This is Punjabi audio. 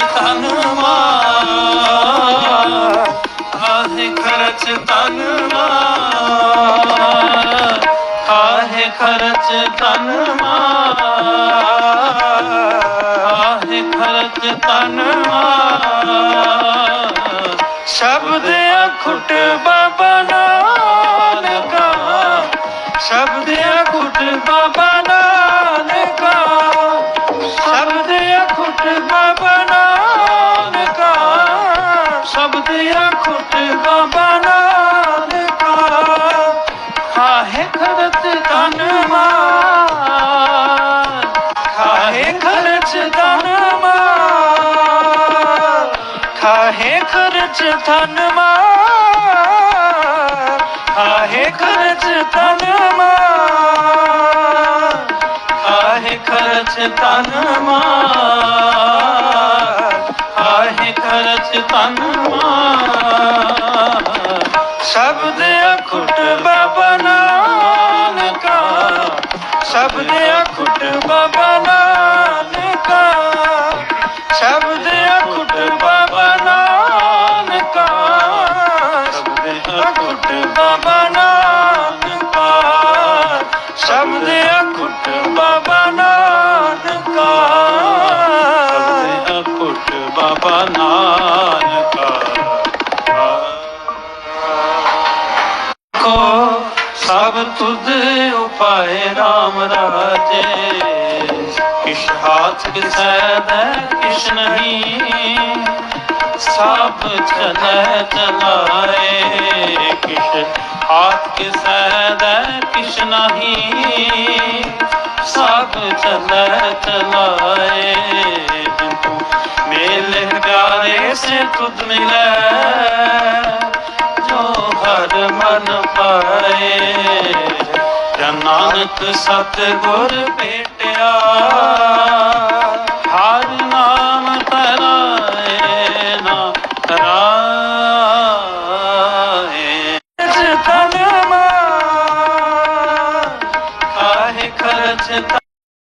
ਤਨ ਮਾਰ ਕਾਹੇ ਖਰਚ ਤਨ ਮਾਰ ਕਾਹੇ ਖਰਚ ਤਨ ਮਾਰ ਕਾਹੇ ਖਰਚ ਤਨ ਮਾਰ ਸ਼ਬਦ ਅਖੁੱਟ ਬਾਬਾ ਨਾਨਕਾ ਸ਼ਬਦ ਅਖੁੱਟ ਬਾਬਾ ਸ਼ਬਦ ਅਖੁੱਟ ਬਾਬਾ ਨਾਨਕਾ ਖਾਹੇ ਖਰਚ ਤਨ ਮਾਰ। ਖਾਹੇ ਖਰਚ ਤਨ ਮਾਰ। ਖਾਹੇ ਖਰਚ ਤਨ ਮਾਰ। ਖਾਹੇ ਖਰਚ ਤਨ ਮਾਰ। ਕਾਹੇ ਖਰਚ ਤਨ ਮਾਰ। ਖਰਚ ਤਨ ਮਾਰ। ਸ਼ਬਦ ਅਖੁੱਟ ਬਾਬਾ ਨਾਨਕਾ ਸ਼ਬਦ ਸਭ ਤੁਧ ਉਪਾਏ RAM ਰਾਜੇ। ਕਿਛ ਹਾਥ ਕਿਸੈ ਦੈ ਕਿਛ ਨਹੀਂ। ਸਭ ਚਲੈ ਚਲਾਏ। ਕਿਛ ਹਾਥ ਕਿਸੈ ਦੈ ਕਿਛ ਨਹੀਂ। ਸਭ ਚਲੈ ਚਲਾਏ। ਪਿਆਰੇ ਸੇ ਤੁਧ ਮਿਲੈ ਜੋ ਹਰ ਮਨ ਪਾਏ ਜਨ ਨਾਨਕ ਸਤ ਗੁਰ ਭੇਟਿਆ, ਹਰ ਨਾਮ ਤਰਾਏ ਨਾ ਤਰਾਏ ਜਤਨ ਮਾ ਕਾਹੇ ਖਰਚ